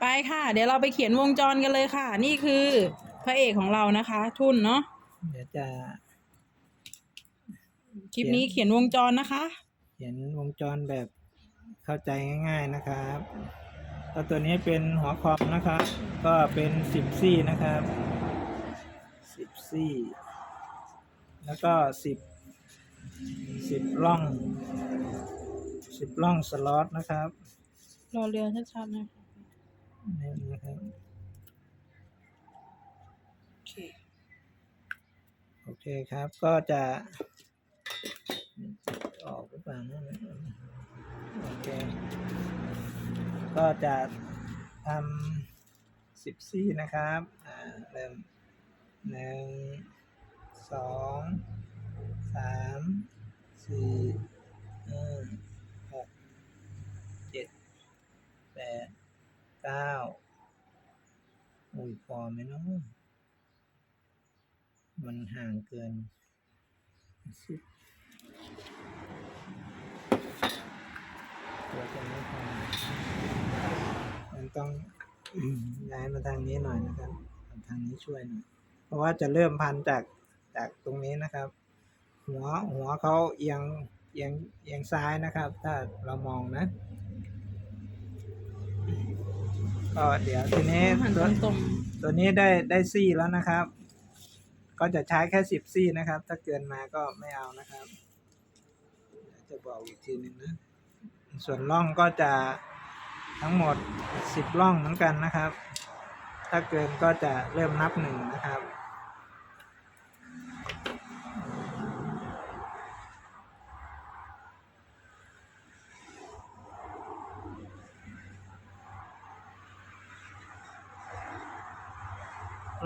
ไปค่ะ เดี๋ยวเราไปเขียนวงจรกันเลยค่ะ นี่คือพระเอกของเรานะคะ ทุนเนาะเดี๋ยวจะคลิปนี้เขียนวงจรนะคะ เขียนวงจรแบบเข้าใจง่าย ๆนะครับก็ตัวนี้เป็นหัวคอมนะครับ ก็เป็นสิบซี่นะครับสิบซี่แล้วก็สิบสิบล่องสิบล่องสล็อตนะครับ รอเรือชัดๆนะนี่ นะครับโอเคโอเคครับก็จะออกหรือเปล่านะโอเค ก็จะทำสิบซี่นะครับอ่าเริ่มหนึ่งสองสามสี่ห้าหกเจ็ดแปด เก้าอุ้ยพอไหมเนาะมันห่างเกินสิตัวจะไม่พอมันต้องย้ายมาทางนี้หน่อยนะครับทางนี้ช่วยหน่อยเพราะว่าจะเริ่มพันจากจากตรงนี้นะครับ หัวหัวเขาเอียงเอียงเอียงซ้ายนะครับ ถ้าเรามองนะ ก็เดี๋ยวทีนี้หันตัวตรงตัวนี้ได้ได้ซี่แล้วนะครับ ก็จะใช้แค่สิบซี่นะครับ ถ้าเกินมาก็ไม่เอานะครับ จะบอกอีกทีหนึ่งนะส่วนร่องก็จะทั้งหมดสิบร่องเหมือนกันนะครับ ถ้าเกินก็จะเริ่มนับหนึ่งนะครับ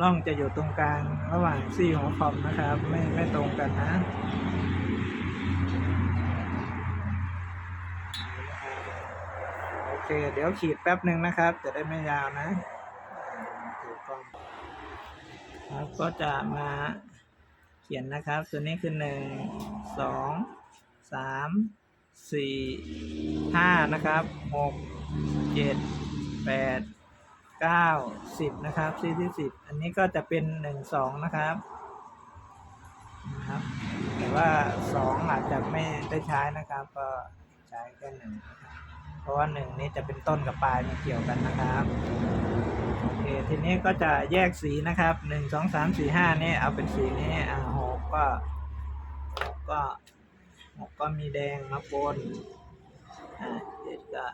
ร่องจะอยู่ตรงกลางระหว่างซี่หัวคอมนะครับ ไม่ไม่ตรงกันนะโอเค เดี๋ยวขีดแป๊บหนึ่งนะครับ จะได้ไม่ยาวนะถูกต้องครับก็จะมาเขียนนะครับ ตัวนี้คือหนึ่งสองสามสี่ห้านะครับหกเจ็ดแปด เก้าสิบนะครับซี่ที่สิบอันนี้ก็จะเป็นหนึ่งสองนะครับนะครับ แต่ว่าสองอาจจะไม่ได้ใช้นะครับ ก็ใช้แค่หนึ่งเพราะว่าหนึ่งนี้จะเป็นต้นกับปลายมันเกี่ยวกันนะครับโอเคทีนี้ก็จะแยกสีนะครับหนึ่งสองสามสี่ห้านี่เอาเป็นสีนี้อ่าหกก็หกก็หกก็มีแดงมาปนอ่าเจ็ดก็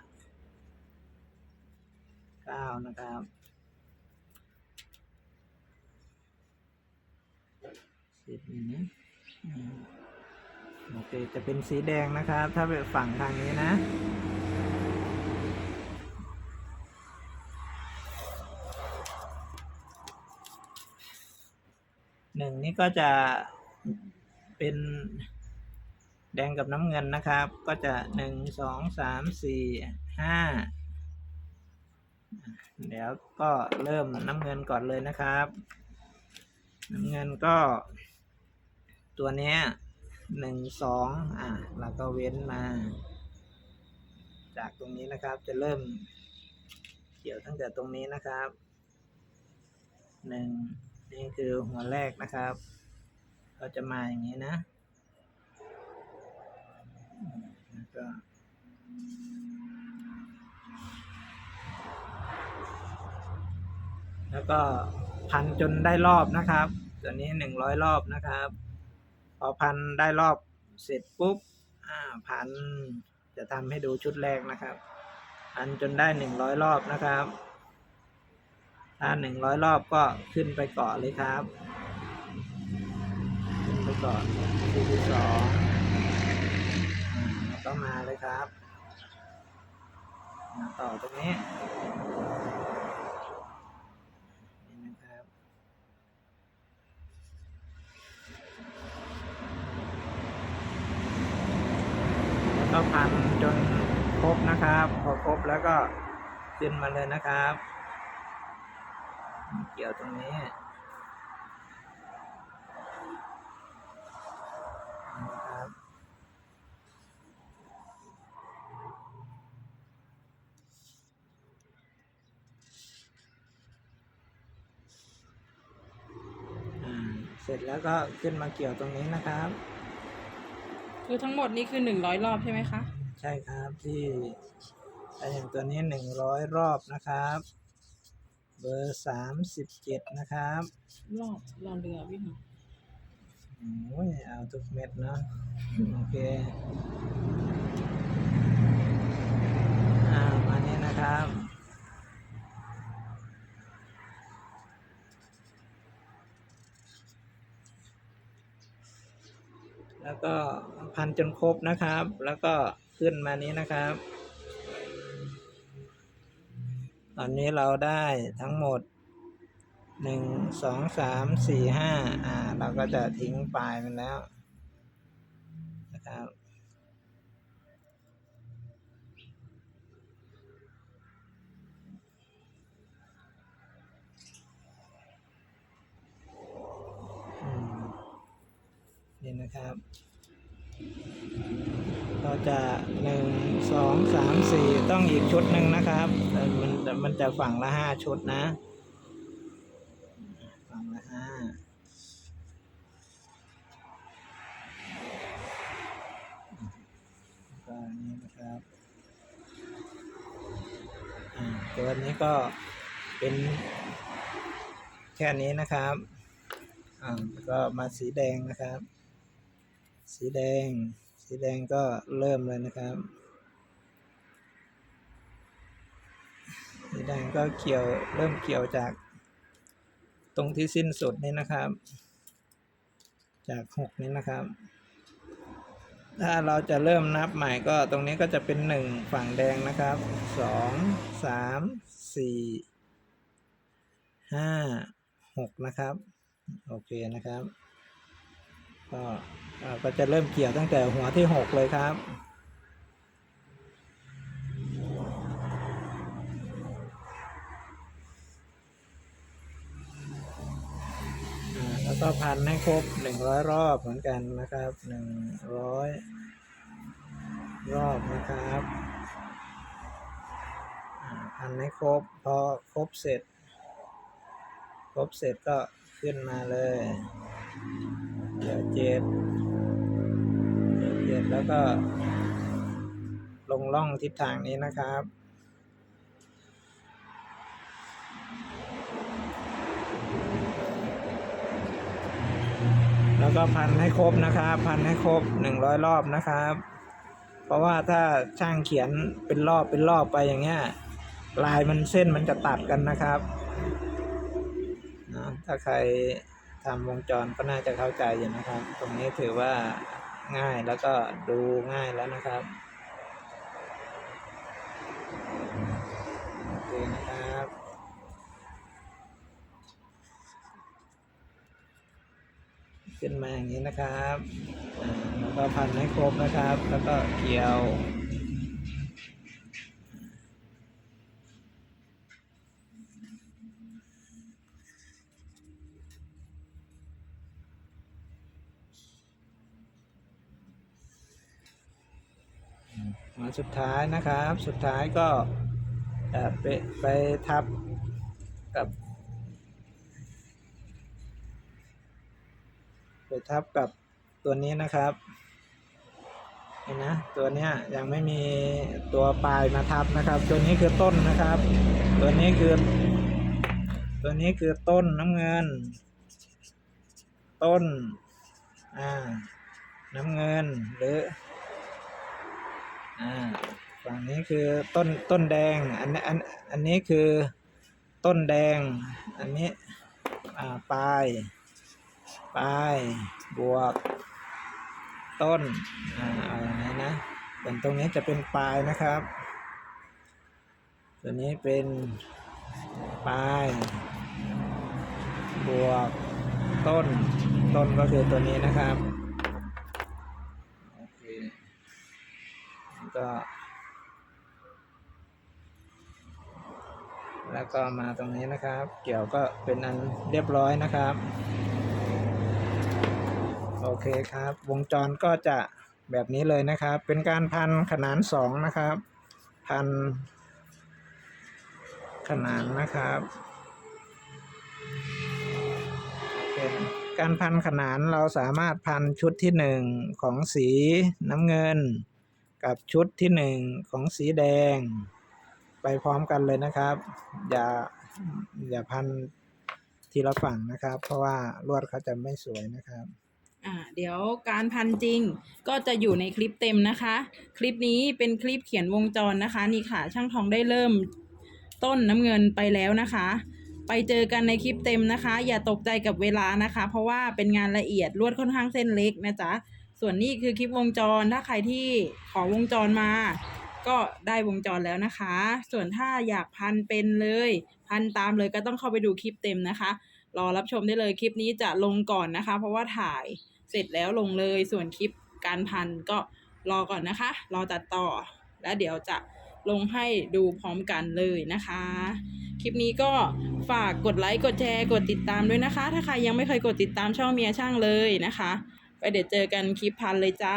เก้านะครับสิบนี่นะอืมโอเค จะเป็นสีแดงนะครับ ถ้าเป็นฝั่งทางนี้นะหนึ่งนี่ก็จะเป็นแดงกับน้ำเงินนะครับ ก็จะหนึ่งสองสามสี่ห้า เดี๋ยวก็เริ่มน้ำเงินก่อนเลยนะครับ น้ำเงินก็ ตัวเนี้ยหนึ่งสองอะแล้วก็เว้นมา จากตรงนี้นะครับ จะเริ่มเกี่ยวตั้งแต่ตรงนี้นะครับหนึ่งนี่คือหัวแรกนะครับก็จะมาอย่างนี้นะ แล้วก็ แล้วก็พันจนได้รอบนะครับ ตัวนี้หนึ่งร้อยรอบนะครับ พอพันได้รอบเสร็จปุ๊บอ่าพันจะทำให้ดูชุดแรกนะครับ พันจนได้หนึ่งร้อยรอบนะครับถ้าหนึ่งร้อยรอบก็ขึ้นไปเกาะเลยครับ ขึ้นไปเกาะที่ที่สองอ่าแล้วก็มาเลยครับ มาต่อตรงนี้ แล้วก็ขึ้นมาเลยนะครับ เกี่ยวตรงนี้เสร็จแล้วก็ขึ้นมาเกี่ยวตรงนี้นะครับ คือทั้งหมดนี้คือหนึ่งร้อยรอบใช่ไหมคะ ใช่ครับที่ อย่างตัวนี้หนึ่งร้อยรอบนะครับ เบอร์สามสิบเจ็ดนะครับรอบรอเรือวิ่งโอ้ยเอาทุกเม็ดเนาะโอเคอ่ามานี่นะครับแล้วก็พันจนครบนะครับ แล้วก็ขึ้นมานี้นะครับ อนนี้เราได้ทั้งหมดหนึ่งสองสามสี่ห้าอ่า เราก็จะทิ้งปลายมันแล้วนะครับนี่นะครับก็จะหนึ่งสองสามสี่ต้องอีกชุดหนึ่งนะครับ แต่มันจะฝั่งละห้าชุดนะ ฝั่งละห้าก็นี่นะครับ อ่า ตัวนี้ก็เป็นแค่นี้นะครับ อ่า ก็มาสีแดงนะครับ สีแดง สีแดงก็เริ่มเลยนะครับ สีแดงก็เกี่ยวเริ่มเกี่ยวจาก ตรงที่สิ้นสุดนี้นะครับ จากหกนี้นะครับ ถ้าเราจะเริ่มนับใหม่ก็ตรงนี้ก็จะเป็นหนึ่งฝั่งแดงนะครับสองสามสี่ห้าหกนะครับ โอเคนะครับ ก็ก็จะเริ่มเกี่ยวตั้งแต่หัวที่หกเลยครับ อ่าแล้ว ก็พันให้ครบหนึ่งร้อยรอบเหมือนกันนะครับหนึ่งร้อยรอบนะครับพันให้ครบพอครบเสร็จ ครบเสร็จก็ขึ้นมาเลยเดี๋ยวเจ็ดเดี๋ยวเจ็ดแล้วก็ลงล่องทิศทางนี้นะครับ แล้วก็พันให้ครบนะครับ พันให้ครบหนึ่งร้อยรอบนะครับ เพราะว่าถ้าช่างเขียนเป็นรอบเป็นรอบไปอย่างเงี้ยลายมันเส้นมันจะตัดกันนะครับนะถ้าใครทำวงจรก็น่าจะเข้าใจอยู่นะครับ ตรงนี้ถือว่าง่ายแล้วก็ดูง่ายแล้วนะครับ โอเคนะครับ ขึ้นมาอย่างนี้นะครับแล้วก็พันให้ครบนะครับ แล้วก็เกี่ยวมาสุดท้ายนะครับ สุดท้ายก็จะไปไปทับกับ ไปทับกับตัวนี้นะครับเห็นนะตัวเนี้ยยังไม่มีตัวปลายมาทับนะครับ ตัวนี้คือต้นนะครับ ตัวนี้คือ ตัวนี้คือต้นน้ำเงิน ต้นอ่าน้ำเงินหรืออ่าฝั่งนี้คือต้นต้นแดงอันนี้อันอันนี้คือต้นแดง อันนี้อ่าปลาย ปลายบวก ต้นอ่าเอาอย่างนี้นะส่วนตรงนี้จะเป็นปลายนะครับตัวนี้เป็นปลาย บวกต้น ต้นก็คือตัวนี้นะครับ โอเคก็แล้วก็มาตรงนี้นะครับ เกี่ยวก็เป็นอันเรียบร้อยนะครับ โอเคครับ วงจรก็จะแบบนี้เลยนะครับ เป็นการพันขนานสองนะครับ พัน ขนานนะครับการพันขนานเราสามารถพันชุดที่หนึ่งของสีน้ำเงิน กับชุดที่หนึ่งของสีแดง ไปพร้อมกันเลยนะครับ อย่าอย่าพันทีละฝั่งนะครับ เพราะว่าลวดเขาจะไม่สวยนะครับ อ่าเดี๋ยวการพันจริงก็จะอยู่ในคลิปเต็มนะคะ คลิปนี้เป็นคลิปเขียนวงจรนะคะ นี่ค่ะช่างทองได้เริ่มต้นน้ำเงินไปแล้วนะคะ ไปเจอกันในคลิปเต็มนะคะ อย่าตกใจกับเวลานะคะ เพราะว่าเป็นงานละเอียดลวดค่อนข้างเส้นเล็กนะจ๊ะส่วนนี้คือคลิปวงจรถ้าใครที่ขอวงจรมา ก็ได้วงจรแล้วนะคะ ส่วนถ้าอยากพันเป็นเลย พันตามเลยก็ต้องเข้าไปดูคลิปเต็มนะคะ รอรับชมได้เลยคลิปนี้จะลงก่อนนะคะ เพราะว่าถ่ายเสร็จแล้วลงเลยส่วนคลิปการพันก็รอก่อนนะคะ รอตัดต่อ แล้วเดี๋ยวจะลงให้ดูพร้อมกันเลยนะคะ คลิปนี้ก็ฝากกดไลค์กดแชร์กดติดตามด้วยนะคะ ถ้าใครยังไม่เคยกดติดตามช่องเมียช่างเลยนะคะ ไปเดี๋ยวเจอกันคลิปพันเลยจ้า